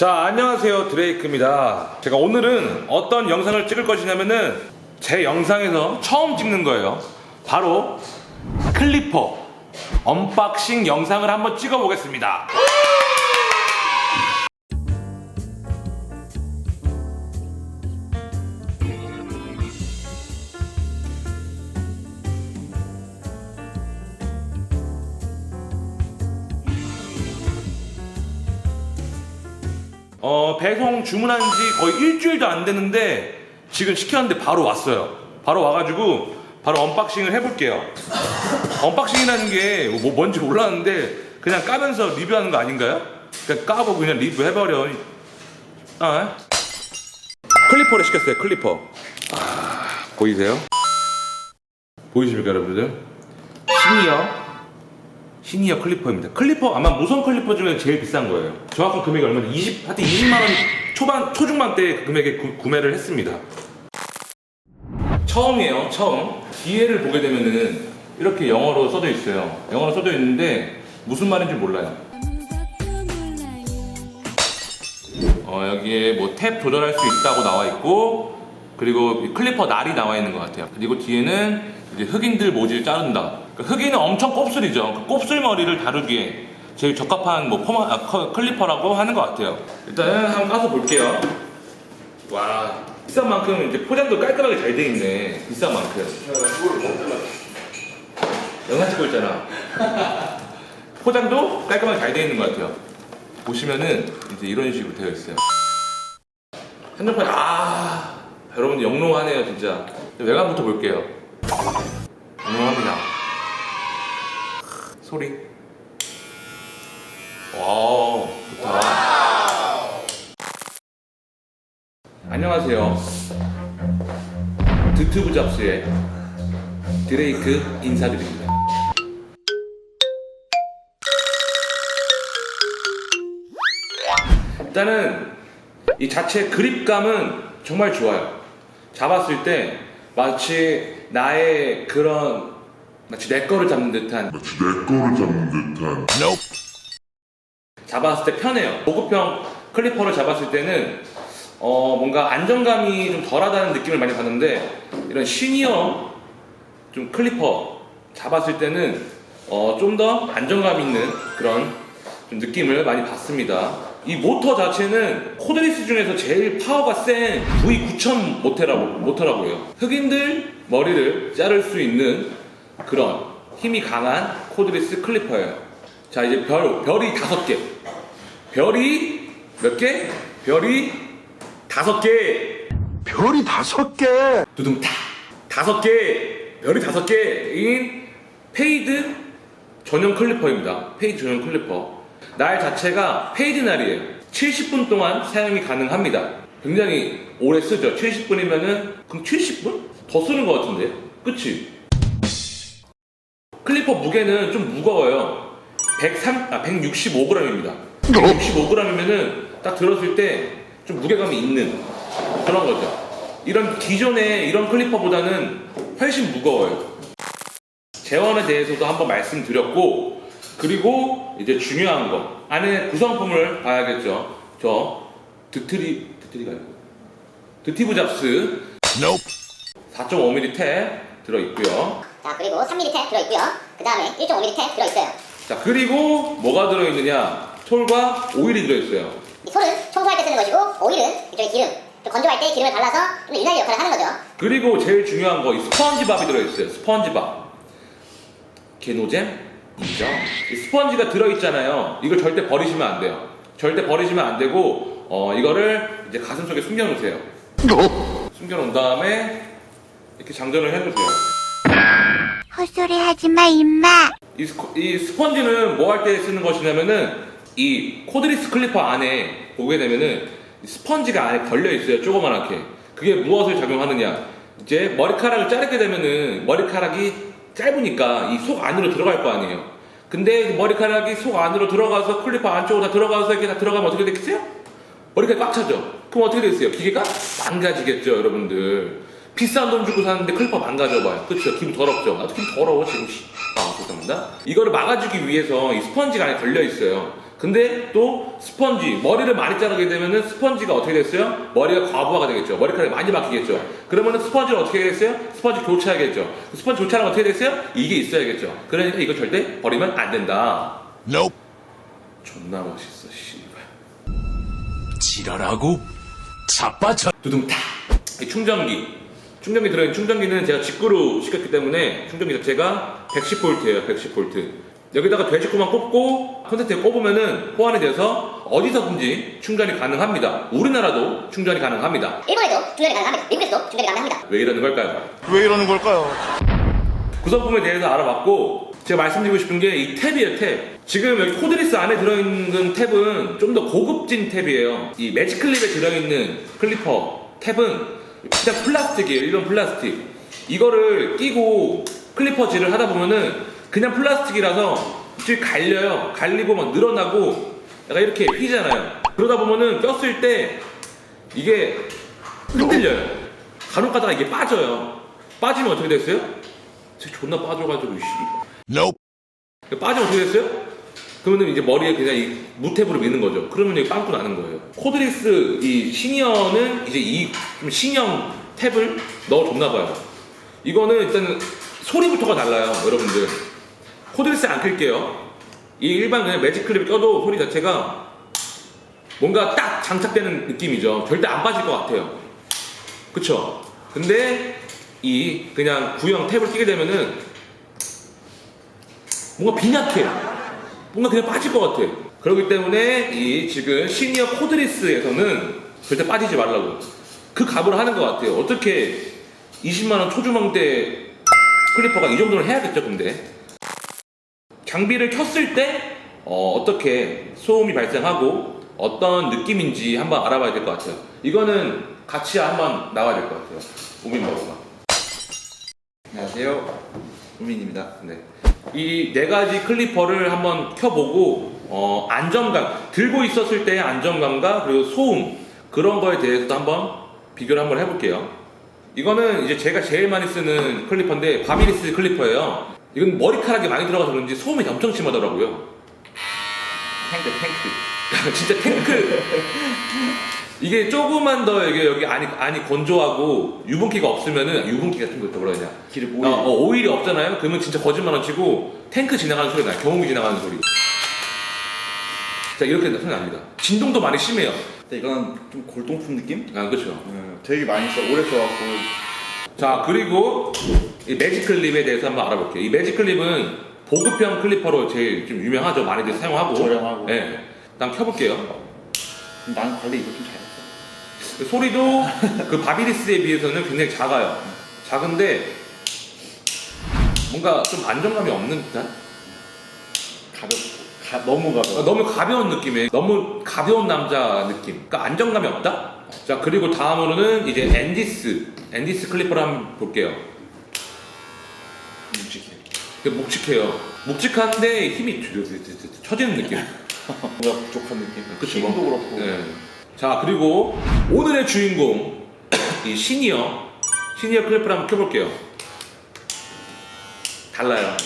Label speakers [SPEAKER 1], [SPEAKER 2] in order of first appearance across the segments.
[SPEAKER 1] 자, 안녕하세요. 드레이크입니다. 제가 오늘은 어떤 영상을 찍을 것이냐면은 제 영상에서 처음 찍는 거예요. 바로 클리퍼 언박싱 영상을 한번 찍어 보겠습니다. 어, 배송 주문한 지 거의 일주일도 안 됐는데 지금 시켰는데 바로 왔어요. 바로 와가지고 바로 언박싱을 해볼게요. 언박싱이라는 게 뭐 뭔지 몰랐는데 그냥 까면서 리뷰하는 거 아닌가요? 그냥 까고 그냥 리뷰해버려. 아, 클리퍼를 시켰어요. 클리퍼. 아, 보이세요? 보이십니까 여러분들? 시니어 시니어 클리퍼입니다. 클리퍼 아마 무선 클리퍼 중에 제일 비싼 거예요. 정확한 금액이 얼마인데 20 하여튼 20만 원 초반 초중반 대그 금액에 구, 구매를 했습니다. 처음이에요. 처음. 뒤에를 보게 되면은 이렇게 영어로 써져 있어요. 영어로 써져 있는데 무슨 말인지 몰라요. 어, 여기에 뭐 탭 조절할 수 있다고 나와 있고 그리고 이 클리퍼 날이 나와 있는 것 같아요. 그리고 뒤에는 이제 흑인들 모질 자른다. 그러니까 흑인은 엄청 곱슬이죠. 그 곱슬 머리를 다루기에 제일 적합한 뭐 포마, 아, 커- 클리퍼라고 하는 것 같아요. 일단은 한번 까서 볼게요. 와 비싼 만큼 이제 포장도 깔끔하게 잘 돼 있네. 비싼 만큼. 영상 찍고 있잖아. 포장도 깔끔하게 잘 돼 있는 것 같아요. 보시면은 이제 이런 식으로 되어 있어요. 한정판 아 여러분들 영롱하네요 진짜. 외관부터 볼게요. 영롱합니다. 소리. 와 좋다. 안녕하세요. 드트브 잡스의 드레이크 인사드립니다. 일단은 이 자체 그립감은 정말 좋아요. 잡았을 때 마치 나의 그런 마치 내 거를 잡는 듯한
[SPEAKER 2] 마치 내 거를 잡는 듯한
[SPEAKER 1] 잡았을 때 편해요. 고급형 클리퍼를 잡았을 때는 어 뭔가 안정감이 좀 덜하다는 느낌을 많이 받는데 이런 시니어 좀 클리퍼 잡았을 때는 어 좀 더 안정감 있는 그런 좀 느낌을 많이 받습니다. 이 모터 자체는 코드리스 중에서 제일 파워가 센 V9000 모터라고, 모터라고 해요. 흑인들 머리를 자를 수 있는 그런 힘이 강한 코드리스 클리퍼예요. 자, 이제 별, 별이 다섯 개. 별이 몇 개? 별이 다섯 개.
[SPEAKER 2] 별이 다섯 개
[SPEAKER 1] 두둥탁. 다섯 개. 별이 다섯 개인 페이드 전용 클리퍼입니다. 페이드 전용 클리퍼. 날 자체가 페이드 날이에요. 70분 동안 사용이 가능합니다. 굉장히 오래 쓰죠. 70분이면은 그럼 70분? 더 쓰는 것 같은데. 그치? 클리퍼 무게는 좀 무거워요. 103, 아, 165g입니다. 165g이면은 딱 들었을 때 좀 무게감이 있는 그런 거죠. 이런 기존의 이런 클리퍼보다는 훨씬 무거워요. 재원에 대해서도 한번 말씀드렸고 그리고 이제 중요한 거 안에 구성품을 봐야겠죠. 저 드트리 드트리가 아니고 드티브 잡스 4.5mm 탭 들어 있고요.
[SPEAKER 3] 자 그리고 3mm 탭 들어있고요 그 다음에 1.5mm 탭 들어있어요
[SPEAKER 1] 자 그리고 뭐가 들어 있느냐? 솔과 오일이 들어 있어요.
[SPEAKER 3] 이 솔은 청소할 때 쓰는 것이고 오일은 이쪽에 기름 좀 건조할 때 기름을 발라서 좀더 유난히 역할을 하는 거죠
[SPEAKER 1] 그리고 제일 중요한 거 이 스펀지밥이 들어있어요. 스펀지밥. 게노잼? 이 스펀지가 들어있잖아요. 이걸 절대 버리시면 안 돼요. 절대 버리시면 안 되고 어, 이거를 이제 가슴 속에 숨겨놓으세요. 숨겨놓은 다음에 이렇게 장전을 해놓으세요.
[SPEAKER 4] 헛소리 하지 마, 임마.
[SPEAKER 1] 이, 스코- 이 스펀지는 뭐 할 때 쓰는 것이냐면은 이 코드리스 클리퍼 안에 보게 되면은 이 스펀지가 안에 걸려 있어요 조그만하게 그게 무엇을 작용하느냐 이제 머리카락을 자르게 되면은 머리카락이 짧으니까 이 속 안으로 들어갈 거 아니에요. 근데 이 머리카락이 속 안으로 들어가서 클리퍼 안쪽으로 다 들어가서 이렇게 다 들어가면 어떻게 되겠어요? 머리카락 꽉 차죠? 그럼 어떻게 되겠어요? 기계가 망가지겠죠 여러분들. 비싼 돈 주고 사는데 클리퍼 망가져봐요. 그쵸 기분 더럽죠? 나도 기분 더러워 지금. 씨. 아 죄송합니다. 이거를 막아주기 위해서 이 스펀지가 안에 걸려 있어요 근데 또 스펀지 머리를 많이 자르게 되면은 스펀지가 어떻게 됐어요? 머리가 과부하가 되겠죠. 머리카락이 많이 박히겠죠. 그러면은 스펀지를 어떻게 해야겠어요? 스펀지 교체하겠죠. 그 스펀지 교체하면 어떻게 됐어요? 이게 있어야겠죠. 그러니까 이거 절대 버리면 안 된다.
[SPEAKER 2] Nope.
[SPEAKER 1] 존나 멋있어, 씨발.
[SPEAKER 5] 지랄하고 자빠져
[SPEAKER 1] 두둥탁. 이 충전기. 충전기 들어있는 충전기는 제가 직구로 시켰기 때문에 충전기 자체가 110V예요, 110V. 여기다가 돼지코만 꼽고 콘센트에 꼽으면은 호환이 돼서 어디서든지 충전이 가능합니다. 우리나라도 충전이 가능합니다.
[SPEAKER 3] 일본에도 충전이 가능합니다. 미국에서도 충전이 가능합니다.
[SPEAKER 1] 왜 이러는 걸까요?
[SPEAKER 2] 왜 이러는 걸까요?
[SPEAKER 1] 구성품에 대해서 알아봤고 제가 말씀드리고 싶은 게 이 탭이에요 탭 지금 여기 코드리스 안에 들어있는 탭은 좀 더 고급진 탭이에요 이 매직 클립에 들어있는 클리퍼 탭은 그냥 플라스틱이에요 일반 플라스틱 이거를 끼고 클리퍼질을 하다 보면은 그냥 플라스틱이라서 질 갈려요 갈리고 막 늘어나고 약간 이렇게 휘잖아요 그러다 보면은 꼈을 때 이게 흔들려요 간혹 가다가 이게 빠져요 빠지면 어떻게 됐어요? 쟤 존나 빠져가지고 씨.
[SPEAKER 2] Nope.
[SPEAKER 1] 빠지면 어떻게 됐어요? 그러면 이제 머리에 그냥 이 무탭으로 미는 거죠. 그러면 이게 빵꾸 나는 거예요. 코드리스 이 시니어는 이제 이 좀 신형 탭을 넣어줬나 봐요. 이거는 일단 소리부터가 달라요, 여러분들. 코드리스 안 끌게요. 이 일반 그냥 매직 클립 껴도 소리 자체가 뭔가 딱 장착되는 느낌이죠. 절대 안 빠질 것 같아요. 그쵸? 근데 이 그냥 구형 탭을 끼게 되면은 뭔가 빈약해. 뭔가 그냥 빠질 것 같아. 그렇기 때문에 이 지금 시니어 코드리스에서는 절대 빠지지 말라고. 그 값을 하는 것 같아요. 어떻게 20만원 초중망대 클리퍼가 이 정도는 해야겠죠, 근데. 장비를 켰을 때 어, 떻게 소음이 발생하고 어떤 느낌인지 한번 알아봐야 될 것 같아요. 이거는 같이 한번 나와야 될 것 같아요. 우민 버거가.
[SPEAKER 6] 안녕하세요. 우민입니다.
[SPEAKER 1] 네. 이 네 가지 클리퍼를 한번 켜보고 어, 안정감 들고 있었을 때의 안정감과 그리고 소음 그런 거에 대해서도 한번 비교를 한번 해볼게요. 이거는 이제 제가 제일 많이 쓰는 클리퍼인데 바비리스 클리퍼예요. 이건 머리카락이 많이 들어가서 그런지 소음이 엄청 심하더라고요.
[SPEAKER 6] 탱크 탱크.
[SPEAKER 1] 진짜 탱크. 이게 조금만 더 이게 여기 안이 안이 건조하고 유분기가 없으면은 유분기 같은 거 있다 뭐라 그러냐.
[SPEAKER 6] 기름
[SPEAKER 1] 어, 어, 오일이 없잖아요. 그러면 진짜 거짓말 안 치고 탱크 지나가는 소리 나요. 경운기 지나가는 소리. 자 이렇게 소리 납니다. 진동도 많이 심해요.
[SPEAKER 6] 근데 이건 좀 골동품 느낌?
[SPEAKER 1] 아 그렇죠.
[SPEAKER 6] 네, 되게 많이 써 오래 써갖고
[SPEAKER 1] 자 그리고 이 매직 클립에 대해서 한번 알아볼게요. 이 매직 클립은 보급형 클리퍼로 제일 좀 유명하죠. 많이들 사용하고.
[SPEAKER 6] 저렴하고.
[SPEAKER 1] 네. 일단 켜볼게요.
[SPEAKER 6] 나는 관리 이거 좀 잘했어.
[SPEAKER 1] 소리도 그 바비리스에 비해서는 굉장히 작아요. 작은데 뭔가 좀 안정감이 없는 듯한?
[SPEAKER 6] 가볍고 가, 너무
[SPEAKER 1] 어,
[SPEAKER 6] 가벼워.
[SPEAKER 1] 너무 가벼운 느낌에 너무 가벼운 남자 느낌. 그러니까 안정감이 없다. 자 그리고 다음으로는 이제 앤디스 앤디스 클리퍼를 한번 볼게요.
[SPEAKER 6] 묵직해.
[SPEAKER 1] 이게 묵직해요. 묵직한데 힘이 처지는 느낌.
[SPEAKER 6] 뭔가 부족한 느낌.
[SPEAKER 1] 그쵸,
[SPEAKER 6] 힘도
[SPEAKER 1] 뭐.
[SPEAKER 6] 그렇고.
[SPEAKER 1] 네. 자 그리고 오늘의 주인공 이 시니어 시니어 클리퍼를 한번 켜볼게요. 달라요.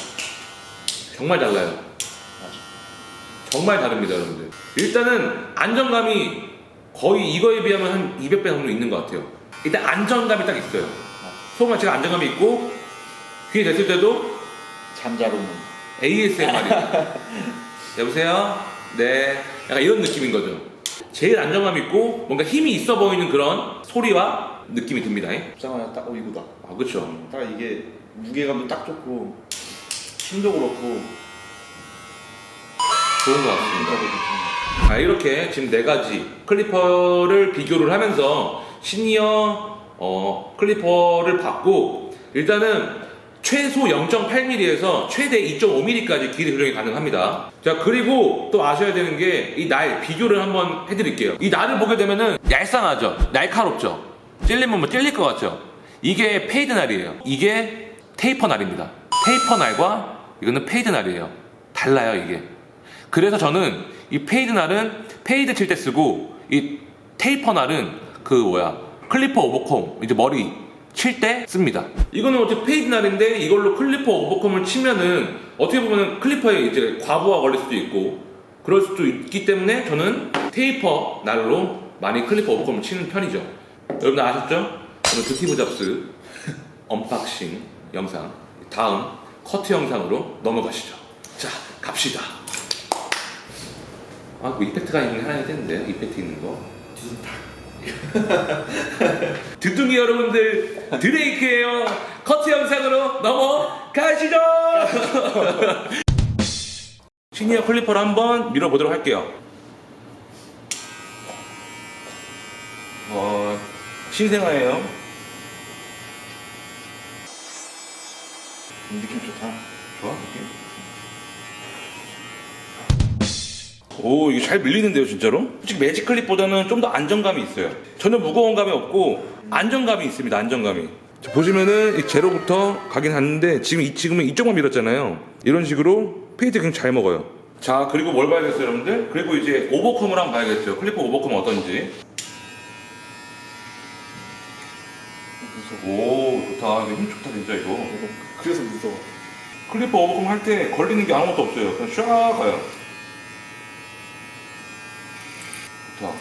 [SPEAKER 1] 정말 달라요. 정말 다릅니다, 여러분들. 일단은 안정감이 거의 이거에 비하면 한 200배 정도 있는 것 같아요. 일단 안정감이 딱 있어요. 소음 자체가 안정감이 있고 귀에 댔을 때도
[SPEAKER 6] 잠잘 오는.
[SPEAKER 1] ASMR이에요. 여보세요? 네. 약간 이런 느낌인 거죠. 제일 안정감 있고 뭔가 힘이 있어 보이는 그런 소리와 느낌이 듭니다.
[SPEAKER 6] 입장하면 딱 어, 이거다.
[SPEAKER 1] 아, 그쵸.
[SPEAKER 6] 딱 이게 무게감도 딱 좋고 힘도 그렇고
[SPEAKER 1] 좋은 것 같습니다. 아, 이렇게 지금 네 가지 클리퍼를 비교를 하면서 시니어 어, 클리퍼를 받고 일단은 최소 0.8mm에서 최대 2.5mm까지 길이 조정이 가능합니다. 자 그리고 또 아셔야 되는 게 이 날 비교를 한번 해드릴게요. 이 날을 보게 되면은 얄쌍하죠, 날카롭죠, 찔리면 뭐 찔릴 것 같죠. 이게 페이드 날이에요. 이게 테이퍼 날입니다. 테이퍼 날과 이거는 페이드 날이에요. 달라요 이게. 그래서 저는 이 페이드 날은 페이드 칠 때 쓰고 이 테이퍼 날은 그 뭐야 클리퍼 오버콤 이제 머리 칠 때 씁니다. 이거는 어떻게 페이드 날인데 이걸로 클리퍼 오버콤을 치면은 어떻게 보면은 클리퍼에 이제 과부하 걸릴 수도 있고 그럴 수도 있기 때문에 저는 테이퍼 날로 많이 클리퍼 오버컴을 치는 편이죠. 여러분 아셨죠? 오늘 뷰티브 잡스 언박싱 영상 다음 커트 영상으로 넘어가시죠. 자 갑시다. 아, 뭐 이펙트가 있는 게 하나 있는데 이펙트 있는 거. 드둥이 여러분들 드레이크예요. 커트 영상으로 넘어가시죠. 시니어 클리퍼를 한번 밀어보도록 할게요. 어, 신생아예요.
[SPEAKER 6] 느낌 좋다.
[SPEAKER 1] 좋아 느낌. 오 이게 잘 밀리는데요 진짜로? 솔직히 매직 클립보다는 좀 더 안정감이 있어요. 전혀 무거운 감이 없고 안정감이 있습니다 안정감이. 자, 보시면은 이 제로부터 가긴 하는데 지금 이 지금은 이쪽만 밀었잖아요. 이런 식으로 페이드 굉장히 잘 먹어요. 자 그리고 뭘 봐야겠어요 여러분들? 그리고 이제 오버컴을 한번 봐야겠죠. 클리퍼 오버컴 어떤지. 오 좋다. 이거 힘 좋다 진짜 이거.
[SPEAKER 6] 그래서 무서워.
[SPEAKER 1] 클리퍼 오버컴 할 때 걸리는 게 아무것도 없어요. 그냥 쫙 가요. 좋다.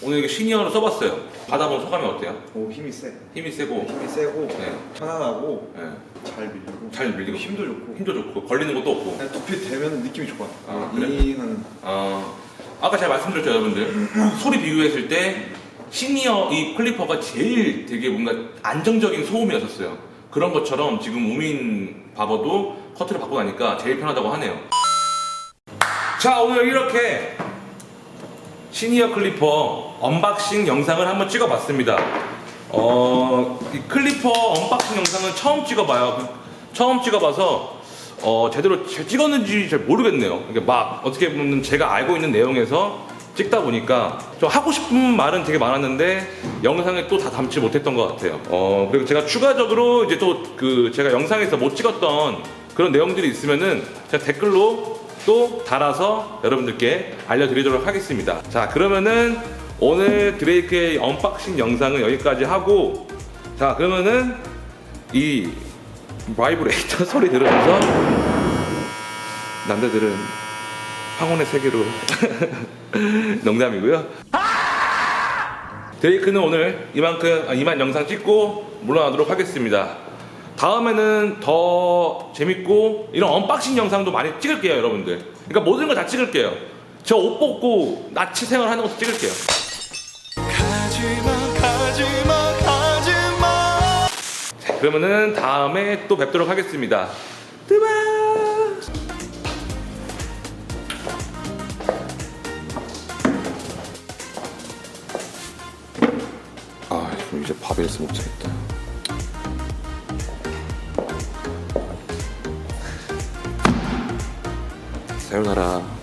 [SPEAKER 1] 오늘 이게 시니어로 써봤어요. 받아본 소감이 어때요?
[SPEAKER 6] 오 힘이 세.
[SPEAKER 1] 힘이 세고,
[SPEAKER 6] 힘이 세고
[SPEAKER 1] 네.
[SPEAKER 6] 편안하고
[SPEAKER 1] 예,
[SPEAKER 6] 잘 밀리고
[SPEAKER 1] 잘 밀리고,
[SPEAKER 6] 힘도 좋고
[SPEAKER 1] 힘도 좋고, 걸리는 것도 없고.
[SPEAKER 6] 그냥 두피 대면 느낌이 좋아.
[SPEAKER 1] 아, 그래?
[SPEAKER 6] 이는
[SPEAKER 1] 어, 아까 제가 말씀드렸죠, 여러분들. 소리 비교했을 때 시니어 이 클리퍼가 제일 되게 뭔가 안정적인 소음이었었어요. 그런 것처럼 지금 우민 바버도 커트를 받고 나니까 제일 편하다고 하네요. 자, 오늘 이렇게 시니어 클리퍼 언박싱 영상을 한번 찍어봤습니다. 어, 이 클리퍼 언박싱 영상은 처음 찍어봐요. 처음 찍어봐서 어, 제대로 잘 찍었는지 잘 모르겠네요. 이게 막 어떻게 보면 제가 알고 있는 내용에서 찍다 보니까 좀 하고 싶은 말은 되게 많았는데 영상에 또 다 담지 못했던 것 같아요. 어, 그리고 제가 추가적으로 이제 또 그 제가 영상에서 못 찍었던 그런 내용들이 있으면은 제가 댓글로 또 달아서 여러분들께 알려드리도록 하겠습니다. 자, 그러면은 오늘 드레이크의 언박싱 영상은 여기까지 하고 자, 그러면은 이 바이브레이터 소리 들으면서 남자들은 황혼의 세계로 농담이고요. 드레이크는 오늘 이만큼 아, 이만 영상 찍고 물러나도록 하겠습니다. 다음에는 더 재밌고 이런 언박싱 영상도 많이 찍을게요, 여러분들. 그러니까 모든 걸 다 찍을게요. 저 옷 벗고 나치 생활 하는 것도 찍을게요. 자, 그러면은 다음에 또 뵙도록 하겠습니다. 뜨바! 아, 이제 밥에서 먹자겠다. 사요나라.